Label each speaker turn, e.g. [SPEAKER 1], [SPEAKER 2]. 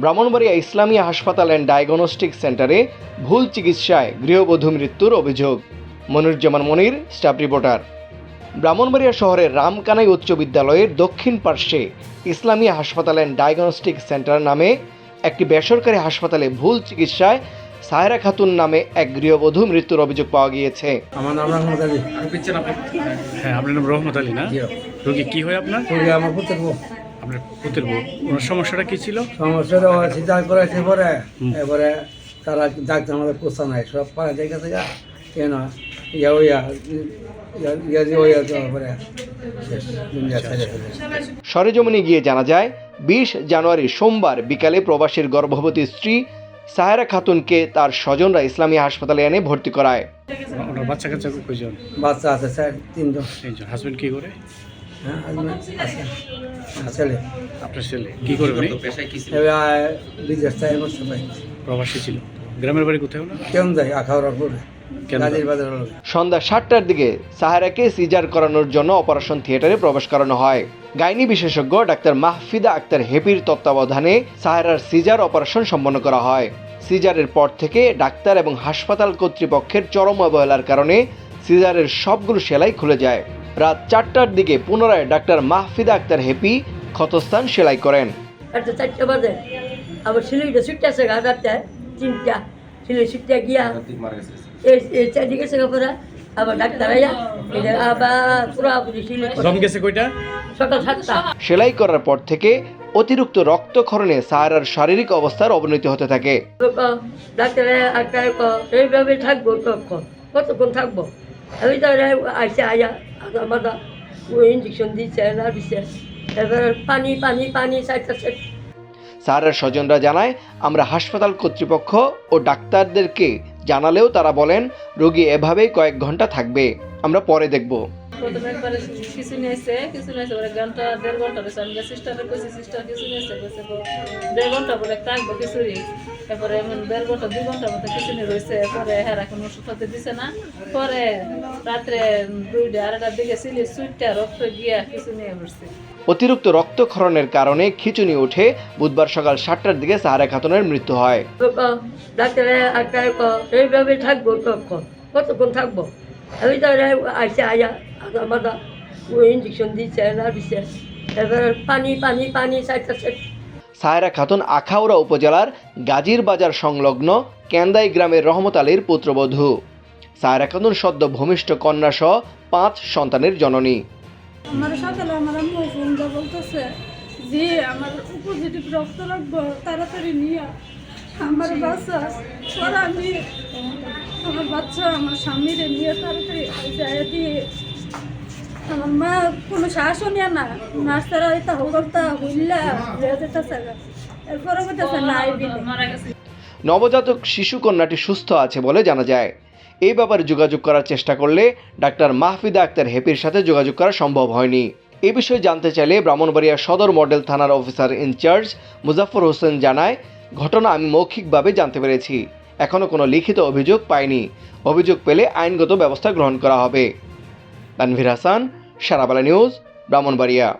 [SPEAKER 1] ব্রাহ্মণবাড়িয়া ইসলামী হাসপাতাল and diagnostic সেন্টারে ভুল চিকিৎসায় গৃহবধূ মৃত্যুর অভিযোগ। Moniruzzaman Monir staff reporter. Brahmanbaria শহরের রামকানাই উচ্চ বিদ্যালয়ের দক্ষিণ পার্শ্বে ইসলামিয়া হাসপাতাল অ্যান্ড ডায়াগনস্টিক সেন্টার নামে একটি বেসরকারি হাসপাতালে ভুল চিকিৎসায় সায়রা খাতুন নামে এক গৃহবধূ মৃত্যুর অভিযোগ পাওয়া গিয়েছে।
[SPEAKER 2] আমার নাম রহমত আলী।
[SPEAKER 3] হ্যাঁ আপনার নাম রহমত আলী না? রোগী কি হয় আপনার?
[SPEAKER 2] রোগী আমার পুত্র।
[SPEAKER 3] আপনার পুতের বউ ওনার সমস্যাটা কি ছিল?
[SPEAKER 2] সমস্যাটা সিদ্ধান্ত করেছে পরে এবারে তারা ডাক্তার আমাদের পোষা নাই সব পাড়া জায়গা থেকে কেন ইয়া ইয়া দুনিয়া ছেড়ে ফেলে
[SPEAKER 1] সরেজমিনে গিয়ে জানা যায় বিশ জানুয়ারি সোমবার বিকালে প্রবাসীর গর্ভবতী স্ত্রী সাহেরা খাতুনকে তার স্বজনরা ইসলামী হাসপাতালে এনে ভর্তি করায়।
[SPEAKER 3] বাচ্চা কাচ্চা কয়জন?
[SPEAKER 2] বাচ্চা আছে স্যার তিনজন।
[SPEAKER 3] তিনজন। হাজবেন্ড কি করে?
[SPEAKER 1] সন্ধ্যা সাতটার দিকে সাহারাকে সিজার করানোর জন্য অপারেশন থিয়েটারে প্রবেশ করানো হয়। গাইনি বিশেষজ্ঞ ডাক্তার মাহফিদা আক্তার হেপির তত্ত্বাবধানে সাহারার সিজার অপারেশন সম্পন্ন করা হয়। সিজারের পর থেকে ডাক্তার এবং হাসপাতাল কর্তৃপক্ষের চরম অবহেলার কারণে সিজারের সবগুলো সেলাই খুলে যায়। রাত চারটার দিকে পুনরায় ডাক্তার মাহফিদা আক্তার হেপি ক্ষতস্থান সেলাই করেন।
[SPEAKER 4] একটা চারটে বাজে। আবার সিলিটা ছুটতে আছে গা রাতে তিনটা। ছুটতে গিয়া এই চারদিকে পরে। আবার ডাক্তার আইয়া এটা আবার পুরাপুরি।
[SPEAKER 3] গেছে কয়টা?
[SPEAKER 4] সকাল সাতটা।
[SPEAKER 1] সেলাই করার পর থেকে অতিরিক্ত রক্তক্ষরণে সাহারার শারীরিক অবস্থার অবনতি হতে থাকে।
[SPEAKER 4] ডাক্তারে এইভাবে থাকব কতক্ষণ কতক্ষণ থাকব? আমি তো আইসে আয়া আধা মাথা ইঞ্জেকশন দিচ্ছে না দিচ্ছে এবার পানি পানি পানি চারটা
[SPEAKER 1] স্যারের স্বজনরা জানায়, আমরা হাসপাতাল কর্তৃপক্ষ ও ডাক্তারদেরকে জানালেও তারা বলেন, রোগী এভাবেই কয়েক ঘণ্টা থাকবে। আমরা পরে দেখব।
[SPEAKER 5] প্রথমে একবারে কিছু নিয়েছে কিছু নিয়েছে ওরা ঘণ্টা দেড় ঘণ্টা রয়েছে আমি সিস্টারে কইছি সিস্টার কিছু নিয়েছে কইছে দেড় ঘণ্টা বলে থাকব কিছুই। এরপরে এমন দেড় ঘণ্টা দুই ঘণ্টার মতো কিছু নিয়ে রয়েছে। পরে হ্যাঁ এখন ওষুধ হতে দিছে না। পরে রাত্রে দুইটা আড়াইটার দিকে ছিলি সুইটটা রক্ত গিয়া কিছু নিয়ে বসছে
[SPEAKER 1] অতিরিক্ত রক্তক্ষরণের কারণে খিচুনি উঠে বুধবার সকাল সাতটার দিকে সাহারা খাতুনের মৃত্যু হয়।
[SPEAKER 4] ডাক্তারে এইভাবে থাকব কতক্ষণ কতক্ষণ থাকব? আমি তো আইসে আয়া আধা মাথা ওই ইঞ্জেকশন দিচ্ছে না দিচ্ছে এবার পানি পানি পানি চারটা
[SPEAKER 1] সায়রা খাতুন আখাউড়া উপজেলার গাজীর বাজার সংলগ্ন কেন্দাই গ্রামের রহমত আলীর পুত্রবধূ। সায়রা খাতুন সদ্য ভূমিষ্ঠ কন্যা সহ পাঁচ সন্তানের জননী।
[SPEAKER 6] আমার সকালে আমার আম্মু ফোন দিয়ে বলতেছে যে আমার পজিটিভ রক্ত লাগবো তাড়াতাড়ি নিয়ে। আমার বাচ্চা ওরা আমি আমার বাচ্চা, আমার স্বামীরে নিয়ে তাড়াতাড়ি যায় আমার মা কোনো সাহসও নেয় না। নার্সারা এটা হগলতা হইলা এরপরে
[SPEAKER 1] নবজাতক শিশু কন্যাটি সুস্থ আছে বলে জানা যায়। এই ব্যাপারে যোগাযোগ করার চেষ্টা করলে ডাক্তার মাহফিদা আক্তার হেপির সাথে যোগাযোগ করা সম্ভব হয়নি। এ বিষয়ে জানতে চাইলে ব্রাহ্মণবাড়িয়া সদর মডেল থানার অফিসার ইনচার্জ মুজাফর হোসেন জানায়, ঘটনা আমি মৌখিকভাবে জানতে পেরেছি। এখনও কোনো লিখিত অভিযোগ পায়নি। অভিযোগ পেলে আইনগত ব্যবস্থা গ্রহণ করা হবে। তানভীর হাসান সারাবালা নিউজ, ব্রাহ্মণবাড়িয়া।